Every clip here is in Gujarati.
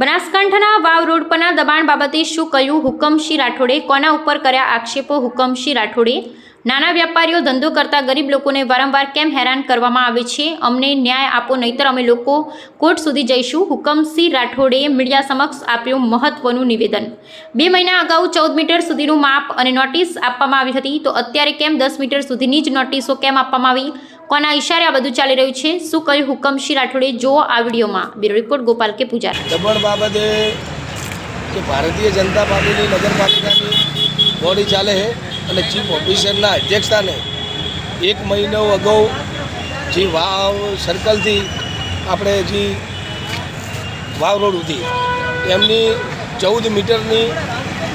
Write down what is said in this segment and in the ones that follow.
બનાસકાંઠાના વાવ રોડ પરના દબાણ બાબતે શું કહ્યું હુકમશી રાઠોડે? કોના ઉપર કર્યા આક્ષેપો હુકમશી રાઠોડે? નાના વેપારીઓ ધંધો કરતા ગરીબ લોકોને વારંવાર કેમ હેરાન કરવામાં આવે છે? અમને ન્યાય આપો, નહીતર અમે લોકો કોર્ટ સુધી જઈશું. હુકમસિંહ રાઠોડે મીડિયા સમક્ષ આપ્યું મહત્વનું નિવેદન. બે મહિના અગાઉ ચૌદ મીટર સુધીનું માપ અને નોટિસ આપવામાં આવી હતી. તો અત્યારે કેમ દસ મીટર સુધીની જ નોટિસો કેમ આપવામાં આવી? કોના ઇશારે આ બધું ચાલી રહ્યું છે? શું કહ્યું હુકમસિંહ રાઠોડે જુઓ આ વિડીયોમાં. બ્યુરો રિપોર્ટ ગોપાલ કે પૂજા. દમણ બાબતે કે ભારતીય જનતા પાર્ટીની નગરપાલિકાની બોડી ચાલે છે અને ચીફ ઓફિસરના અધ્યક્ષતાને એક મહિનો અગાઉ જે વાવ સર્કલથી આપણે જે વાવ રોડ સુધી એમની ચૌદ મીટરની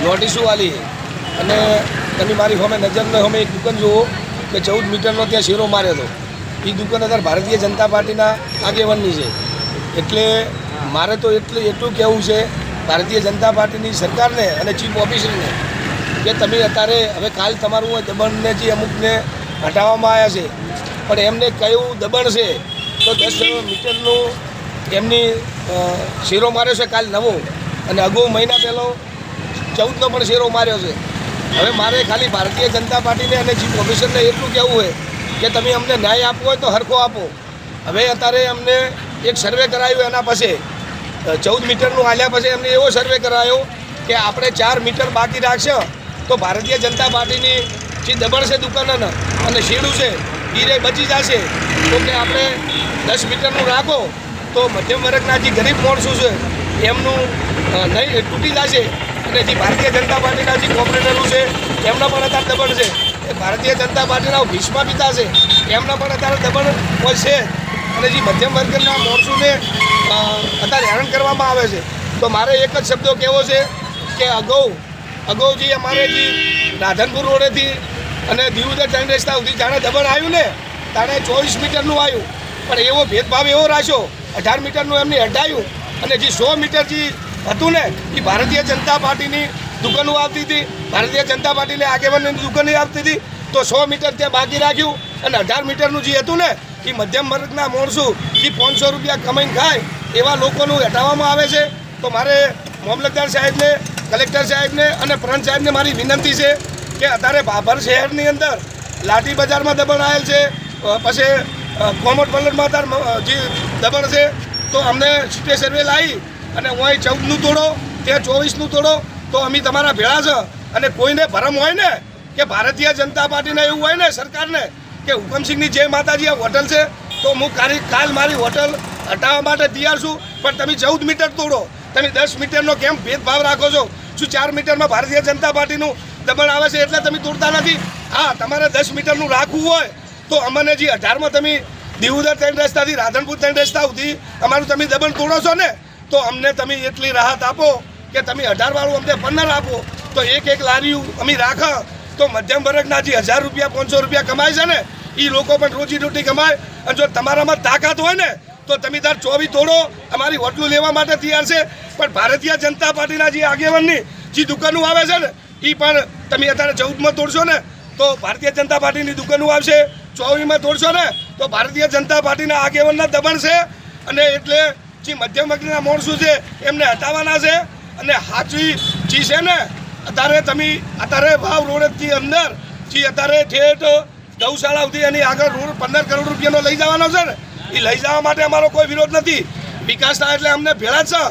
નોટિસો આલી અને તમે મારી સામે નજરને અમે એક દુકાન જુઓ કે ચૌદ મીટરનો ત્યાં શેરો માર્યો હતો. એ દુકાન અત્યારે ભારતીય જનતા પાર્ટીના આગેવાનની છે. એટલે મારે તો એટલું એટલું કહેવું છે, ભારતીય જનતા પાર્ટીની સરકારને અને ચીફ ઓફિસરને કે તમે અત્યારે હવે કાલ તમારું દબણને જે અમુકને હટાવવામાં આવ્યા છે. પણ એમને કયું દબણ છે, તો દસ મીટરનું એમની શેરો માર્યો છે કાલ નવો અને અગાઉ મહિના પહેલો ચૌદનો પણ શેરો માર્યો છે. હવે મારે ખાલી ભારતીય જનતા પાર્ટીને અને ચીફ ઓફિસરને એટલું કહેવું હોય કે તમે અમને ન્યાય આપવો હોય તો હરખો આપો. હવે અત્યારે અમને એક સર્વે કરાયું એના પછી ચૌદ મીટરનું આલ્યા પછી એમને એવો સર્વે કરાયો કે આપણે ચાર મીટર બાકી રાખશે તો ભારતીય જનતા પાર્ટીની જે દબણ છે દુકાનોના અને શેડું છે, એ બચી જશે. તો કે આપણે દસ મીટરનું રાખો તો મધ્યમ વર્ગના જે ગરીબ માણસો છે, એમનું નહીં, તૂટી જશે. અને જે ભારતીય જનતા પાર્ટીના જે કોર્પોરેટરો છે, એમના પણ અત્યારે દબણ છે. ભારતીય જનતા પાર્ટીના ભીષ્મા પિતા છે. એમના પણ અત્યારે દબણ હોય છે. અને જે મધ્યમ વર્ગના માણસોને અત્યારે હેરાન કરવામાં આવે છે. તો મારે એક જ શબ્દો કહેવો છે કે અગાઉ અગાઉ જે અમારે જે રાધનપુર રોડેથી અને દીવદર ટ્રેન રસ્તા સુધી જાણે દબણ આવ્યું ને, તાણે ચોવીસ મીટરનું આવ્યું. પણ એવો ભેદભાવ એવો રાખ્યો, અઢાર મીટરનું એમને હટાયું અને જે સો મીટર જે હતું ને એ ભારતીય જનતા પાર્ટીની દુકાનો આવતી હતી, ભારતીય જનતા પાર્ટીની આગેવાનની દુકાનો આવતી હતી, તો સો મીટર ત્યાં બાકી રાખ્યું અને અઢાર મીટરનું જે હતું ને, એ મધ્યમ વર્ગના માણસો એ પાંચસો રૂપિયા કમાઈને ખાય, એવા લોકોનું હટાવવામાં આવે છે. તો મારે મામલતદાર સાહેબને, કલેક્ટર સાહેબને અને પ્રંત સાહેબને મારી વિનંતી છે કે અત્યારે ભાભર શહેરની અંદર લાઠી બજારમાં દબાણ આવેલ છે. પછી કોમટ પલટમાં જે દબાણ છે, તો અમને સિટી સર્વે લાવી અને હું ચૌદનું તોડો તે ચોવીસનું તોડો, તો અમે તમારા ભેળા છે. અને કોઈને ભરમ હોય ને, કે ભારતીય જનતા પાર્ટીને એવું હોય ને સરકારને, કે હુકમસિંહની જય માતાજી આ હોટલ છે, તો હું કારી કાલ મારી હોટલ હટાવવા માટે તૈયાર છું. પણ તમે ચૌદ મીટર તોડો. તમે દસ મીટરનો કેમ ભેદભાવ રાખો છો? શું ચાર મીટરમાં ભારતીય જનતા પાર્ટીનું દબાણ આવે છે એટલે તમે તોડતા નથી? હા, તમારે દસ મીટરનું રાખવું હોય, તો અમને જે અઢારમાં તમે દીવુદર ત્રણ રસ્તાથી રાધનપુર ત્રણ રસ્તા સુધી અમારું તમે દબાણ તોડો છો ને તો અમને તમે એટલી રાહત આપો કે તમે અઢારવાળું અમને પંદર આપો. તો એક એક લારીયું અમે રાખો. તો મધ્યમ વર્ગના જે હજાર રૂપિયા, પાંચસો રૂપિયા કમાય છે ને એ લોકો પણ રોજી રોટી કમાય. અને જો તમારામાં તાકાત હોય ને, તો તમે તાર ચોવી તોડો. અમારી હોટલું લેવા માટે તૈયાર છે. પણ ભારતીય જનતા પાર્ટીના જે આગેવાનની જે દુકાનો આવે છે ને એ પણ તમે અત્યારે ચૌદમાં તોડશો ને, તો ભારતીય જનતા પાર્ટીની દુકાનો આવશે. ચોવીમાં તોડશો ને, તો ભારતીય જનતા પાર્ટીના આગેવાનના દબાણ છે. અને એટલે જે મધ્યમ વર્ગના માણસો છે, એમને હટાવવાના છે અને સાચી જે છે ને, અત્યારે તમે, અત્યારે વાવ રોડથી અંદર જે અત્યારે ઠેઠ ગૌશાળા સુધી એની આગળ રોડ પંદર કરોડ રૂપિયાનો લઈ જવાનો છે ને, એ લઈ જવા માટે અમારો કોઈ વિરોધ નથી. વિકાસ થાય એટલે અમને ભેળા છે.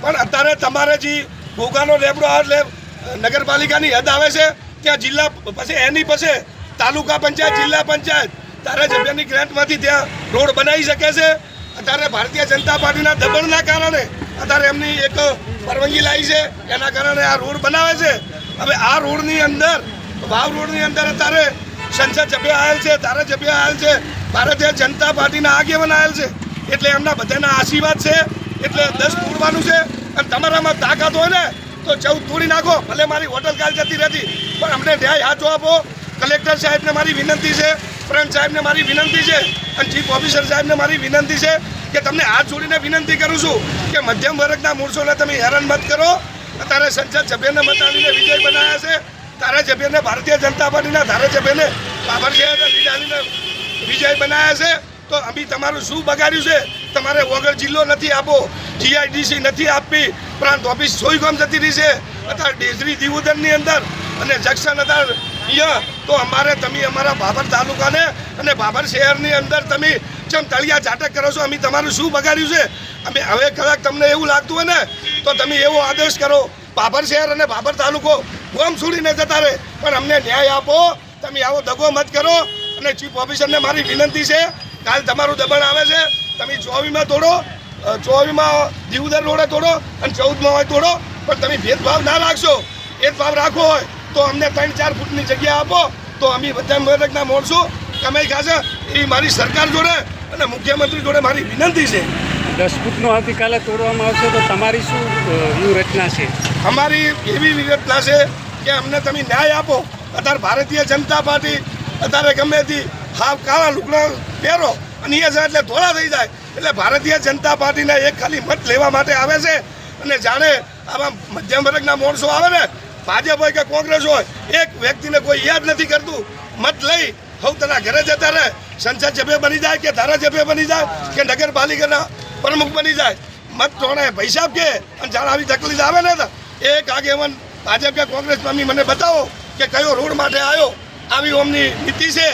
પણ અત્યારે તમારે જે ભોગાનો લેબડો એટલે નગરપાલિકાની હદ આવે છે, ત્યાં જિલ્લા પછી એની પછી તાલુકા પંચાયત, જિલ્લા પંચાયત ધારાસભ્યની ગ્રાન્ટમાંથી ત્યાં રોડ બનાવી શકે છે. અત્યારે ભારતીય જનતા પાર્ટીના દબાણના કારણે અત્યારે એમની એક પરવાનગી લાવી છે. એના કારણે આ રોડ બનાવે છે. હવે આ રોડની અંદર, વાવ રોડની અંદર અત્યારે સંસદ સભ્ય આવેલ છે ધારાસભ્ય આવેલ છે, ભારતીય જનતા પાર્ટીના આગેવાન આવેલ છે. એટલે એમના બધાના આશીર્વાદ છે, એટલે દસ તોડવાનું છે. અને તમારામાં તાકાત હોય ને, તો ચૌદ તોડી નાખો, ભલે મારી હોટલ કાલ જતી રહેતી. પણ અમને ન્યાય હાથો આપો. કલેક્ટર સાહેબને મારી વિનંતી છે પ્રંત સાહેબને મારી વિનંતી છે અને ચીફ ઓફિસર સાહેબને મારી વિનંતી છે કે તમને હાથ જોડીને વિનંતી કરું છું કે મધ્યમ વર્ગના મૂળસોને તમે હેરાન મત કરો. અત્યારે સંસદ સભ્યને મતાવીને વિજય બનાવ્યા છે. ધારાસભ્યને ભારતીય જનતા પાર્ટીના ધારાસભ્યને બાબર શહેરના લીડ વિજય બનાવ્યા છે. તો અમે તમારું શું બગાડ્યું છે? તમારે વગર જિલ્લો નથી આપો. જીઆઈડીસી નથી આપવી. પ્રાંત ઓફિસ સોયગામ જતી રહી છે. અત્યારે ડેઝરી દીવોદરની અંદર અને જંકશન અત્યારે અહીંયા તો અમારે તમે અમારા ભાભર તાલુકાને અને ભાભર શહેરની અંદર તમે જેમ તળિયા ઝાટક કરો છો, અમે તમારું શું બગાડ્યું છે? અમે હવે કદાચ તમને એવું લાગતું હોય ને, તો તમે એવો આદેશ કરો. ભાભર શહેર અને ભાભર તાલુકો ગોમ છોડીને જતા રહે. પણ અમને ન્યાય આપો, તમે આવો દગો મત કરો અને ચીફ ઓફિસરને મારી વિનંતી છે, કાલ તમારું દબાણ આવે છે, તમે ચોવીમાં તોડો ચોવીમાં દીવદર રોડે તોડો અને ચૌદમાં હોય તોડો, પણ તમે ભેદભાવ ના રાખશો. ભેદભાવ રાખવો હોય તો અમને ત્રણ ચાર ફૂટની જગ્યા આપો તો અમે બધા મદદના મળશું કમાઈ ખાશે એ મારી સરકાર જોડે અને મુખ્યમંત્રી જોડે મારી વિનંતી છે. દસ ફૂટનો આવતીકાલે તોડવામાં આવશે તો તમારી શું વ્યૂહરચના છે? અમારી એવી વ્યૂહરચના છે કે અમને તમે ન્યાય આપો. અત્યારે ભારતીય જનતા પાર્ટી અત્યારે ગમે તે હાફ કાળા લુગડા પહેરો અને એ જાય એટલે ધોળા થઈ જાય. એટલે ભારતીય જનતા પાર્ટીના એક ખાલી મત લેવા માટે આવે છે અને જાણે આવા મધ્યમ વર્ગના માણસો આવે ને ભાજપ હોય કે કોંગ્રેસ હોય, એક વ્યક્તિને કોઈ યાદ નથી કરતું. મત લઈ હું તેના ઘરે જતા રહે. સંસદ સભ્ય બની જાય કે ધારાસભ્ય બની જાય કે નગરપાલિકાના પ્રમુખ બની જાય. મત જોણે પૈસા કે? અને જાણે આવી તકલીફ આવે ને એક આગેવાન ભાજપ કે કોંગ્રેસ મમ્મી મને બતાવો કે કયો રોડ માટે આવ્યો આવી ઓમની નીતિ છે.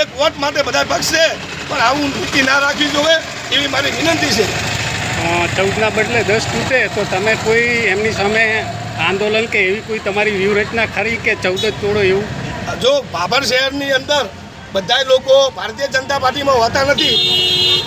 એક વોટ માટે બધા પક્ષ છે, પણ આવું નીતિ ના રાખવી જોઈએ એવી મારી વિનંતી છે. ચૌદના બદલે દસ તૂટે તો તમે કોઈ એમની સામે આંદોલન કે એવી કોઈ તમારી વ્યૂહરચના ખરી કે ચૌદ તોડો એવું? જો બાબર શહેરની અંદર બધા લોકો ભારતીય જનતા પાર્ટીમાં હોતા નથી,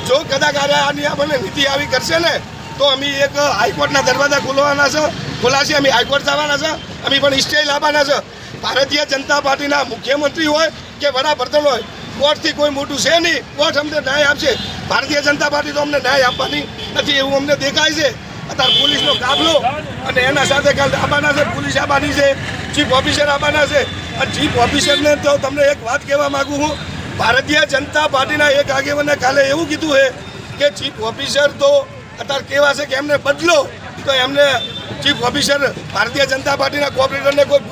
જો કદાચ આની આપણને નીતિ આવી કરશે ને, તો અમે એક હાઈકોર્ટના દરવાજા ખોલવાના છે, ખોલાશે, અમે હાઈકોર્ટ જવાના છે, અમે પણ સ્ટે લાવવાના છે. ભારતીય જનતા પાર્ટીના મુખ્યમંત્રી હોય કે વડાપ્રધાન હોય, કોર્ટથી કોઈ મોટું છે નહીં, કોર્ટ અમને ન્યાય આપશે. ભારતીય જનતા પાર્ટી તો અમને ન્યાય આપવાની નથી એવું અમને દેખાય છે. અત્યારે પોલીસનો કાફલો અને એના સાથે કાલ આબાના છે, પોલીસ આબાની છે, ચીફ ઓફિસર આબાના છે. અને ચીફ ઓફિસરને તો તમને એક વાત કહેવા માગું હું ભારતીય જનતા પાર્ટીના એક આગેવાને કાલે એવું કીધું છે કે ચીફ ઓફિસર તો અત્યારે કેવા છે કે એમને બદલો, તો એમને ચીફ ઓફિસર ભારતીય જનતા પાર્ટીના કોઓપરેટરને કોઈ